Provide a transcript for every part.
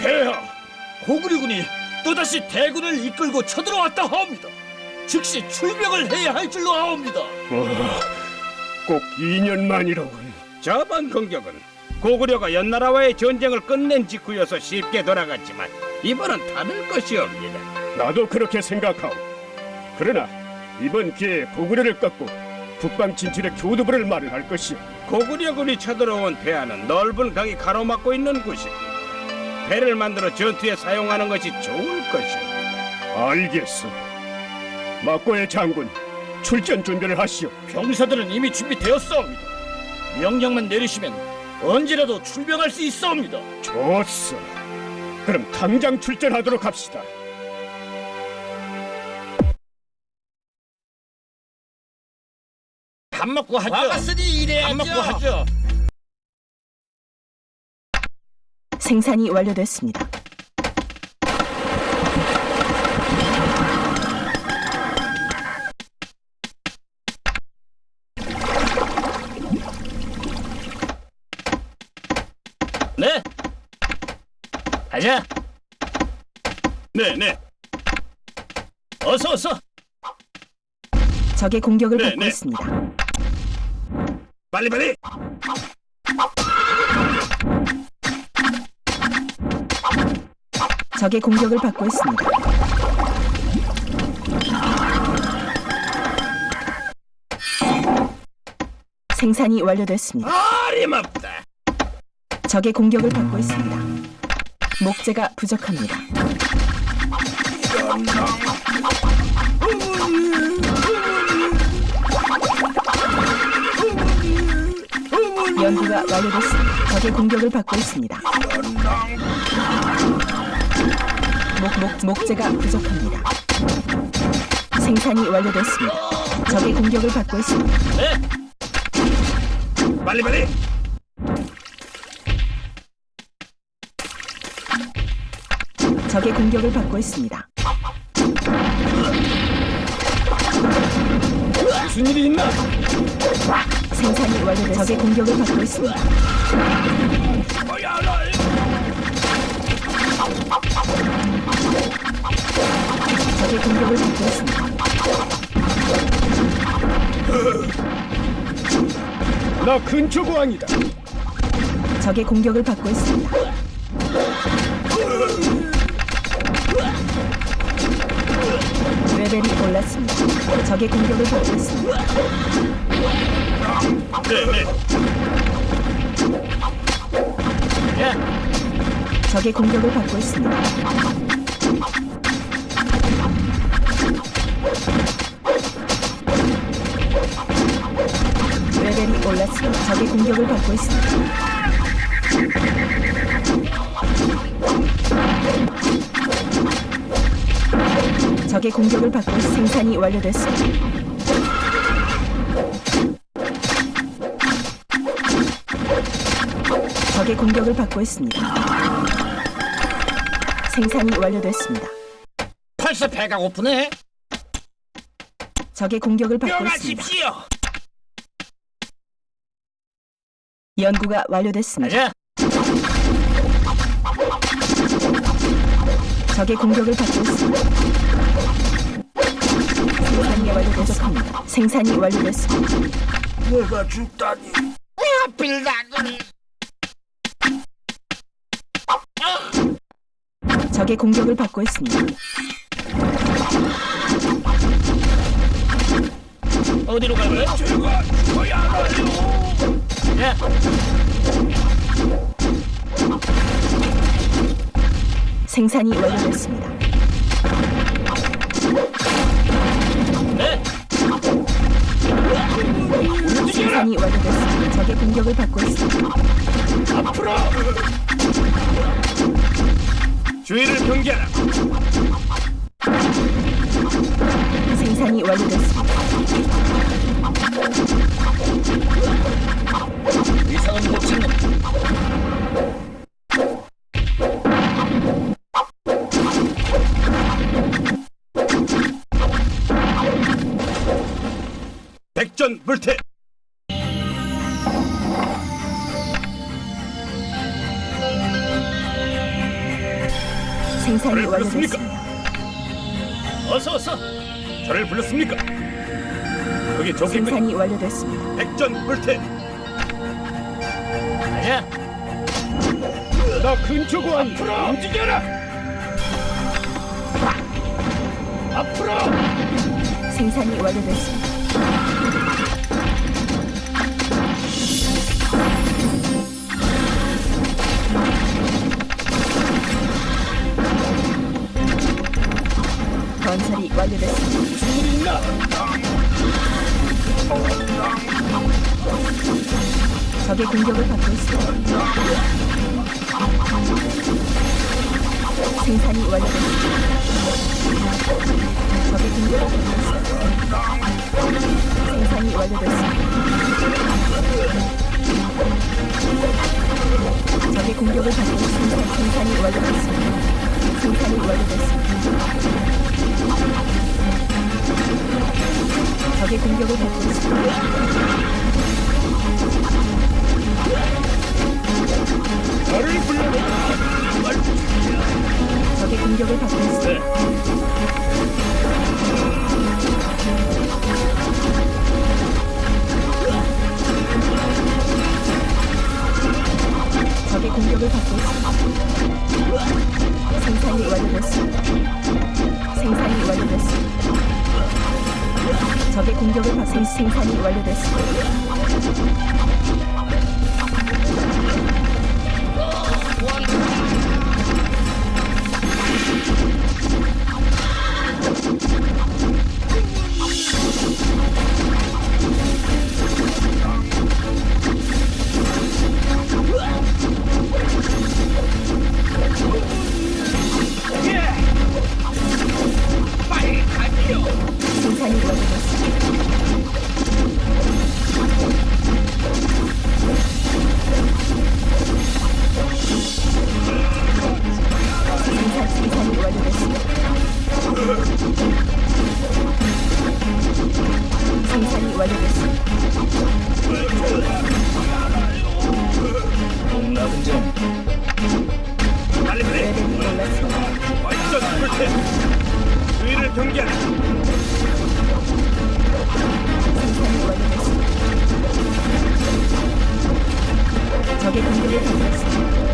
폐하, 고구려군이 또다시 대군을 이끌고 쳐들어왔다 하옵니다. 즉시 출병을 해야 할 줄로 아옵니다. 어, 꼭 2년 만이로군. 저번 공격은 고구려가 연나라와의 전쟁을 끝낸 직후여서 쉽게 돌아갔지만 이번은 다를 것이옵니다. 나도 그렇게 생각하오. 그러나 이번 기회에 고구려를 꺾고 북방 진출의 교두부를 마련할 것이오. 고구려군이 쳐들어온 폐하는 넓은 강이 가로막고 있는 곳입니다. 배를 만들어 전투에 사용하는 것이 좋을 것이오. 알겠소. 막고의 장군, 출전 준비를 하시오. 병사들은 이미 준비되었사옵니다. 명령만 내리시면 언제라도 출병할 수 있사옵니다. 좋소. 그럼 당장 출전하도록 합시다. 밥 먹고 하죠. 와봤으니 밥 먹고 하죠. 생산이 완료됐습니다. 네. 가자. 네, 네. 어서 어서. 적의 공격을 네, 받고 네. 있습니다. 빨리 빨리. 적의 공격을 받고 있습니다. 생산이 완료됐습니다. 어림없다. 적의 공격을 받고 있습니다. 목재가 부족합니다. 연구가 완료됐습니다. 적의 공격을 받고 있습니다. 목, 목, 목재가 부족합니다. 생산이 완료됐습니다. 적의 공격을 받고 있습니다. 네. 빨리 빨리. 적의 공격을 받고 있습니다. 무슨 일이 있나? 생산이 완료됐습니다. 적의 공격을 받고 있습니다. 나 근처 고왕이다. 적의 공격을 받고 있습니다. 레벨이 올랐습니다. 적의 공격을 받고 있습니다. 적의 공격을 받고 있습니다. 올랐습니다. 적의 공격을 받고 있습니다. 적의 공격을 받고 있- 생산이 완료됐습니다. 적의 공격을 받고 있습니다. 생산이 완료됐습니다. 벌써 배가 고프네. 적의 공격을 받고 있습니다. 명하십시오. 연구가 완료됐습니다. 가자. 적의 공격을 받고 있습니다. 생산이 완료됐습니다. 생산이 완료됐습니다. 내가 죽다니 하필 나를. 적의 공격을 받고 있습니다. 어디로 갈까요? 제가 죽어야 하나요 예. 생산이 완료됐습니다. 네. 생산이 완료됐습니다. 적의 공격을 받고 있습니다. 앞으로. 주의를 경계하라. 생산이 완료됐습니다. 생산이 저를 불렀습니까? 완료됐습니다. 어서 어서. 저를 불렀습니까? 거기 적겠군요. 생산이 완료됐습니다. 백전 불태. 아니야. 나 근처 고안 움직여라. 앞으로. 생산이 완료됐습니다. 완료됐습니다. 적의 공격을 받고 있습니다. 생산이 완료됐습니다. 적의 공격을 받고 있습니다. 생산이 완료됐습니다. 적의 공격을 받고 있습니다. 생산이 완료됐습니다. 생산이 완료됐습니다. 공격을 받고 있습니다. 저를 불러. 적의 공격을 받고 있습니다. 적의 공격을 받고 있습니다. 생산이 완료됐습니다. 적의 공격을 받고 생- 생산이 완료됐습니다. 백전 불태. 주의를 경계하라. 적의 공격을 받고 있습니다.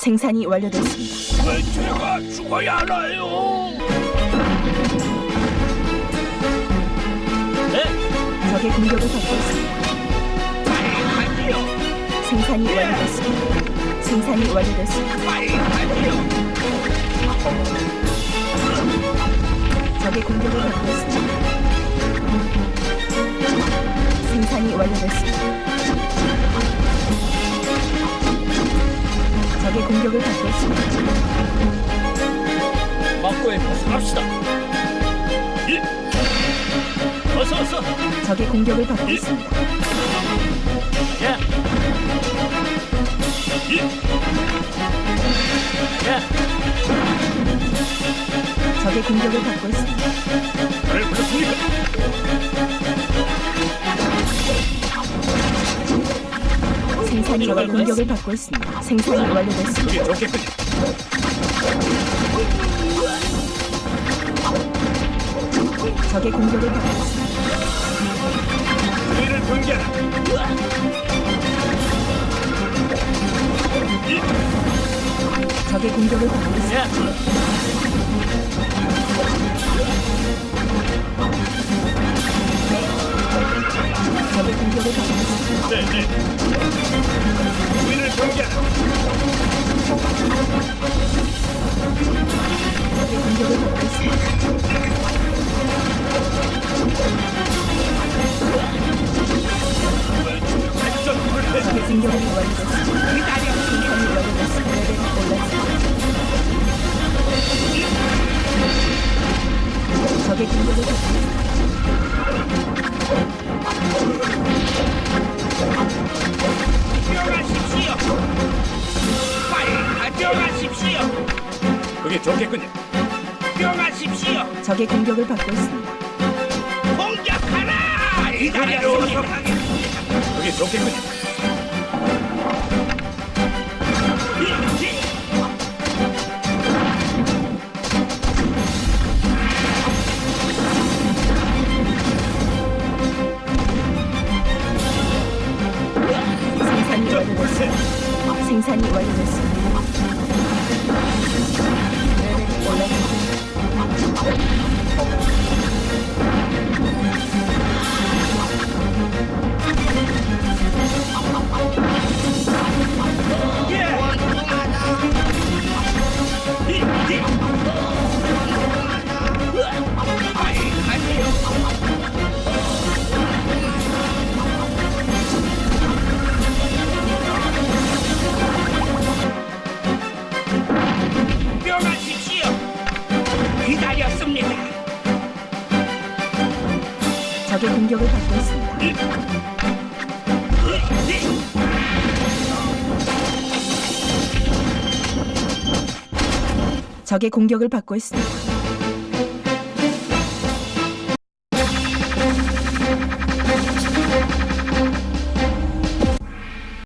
생산이 완료됐습니다. 왜 제가 죽어야 하나요? 네. 적의 공격을 받고 있습니다. 생산이 완료됐습니다. 생산이 완료됐습니다. 적의 공격을 받고 있습니다. 생산이 완료됐습니다. 적의 공격을 받고 있습니다. 막고에 벗어납시다. 예. 어서 어서. 적의 공격을 받고 있습니다. 야. 예. 야. 적의 공격을 받고 있습니다. 저를 불렀습니까? 적의 공격을 받고 있습니다. 생산이 완료됐습니다. 거기 적겠군요. 적의 공격을 받고 있습니다. 주의를 경계하라. 적의 공격을 받고 있습니다. 네, 네. 주의를 경계하라. 불태. 적의 공격을 완료 가져가십시오. 그게 좋겠군요. 명하십시오. 적의 공격을 받고 있습니다. 공격하라. 기다렸습니다. 그게 좋겠군요. 생산이 완료됐습니다. 생산이 완료됐습니다. 적의 공격을 받고 있습니다. 적의 공격을 받고 있습니다.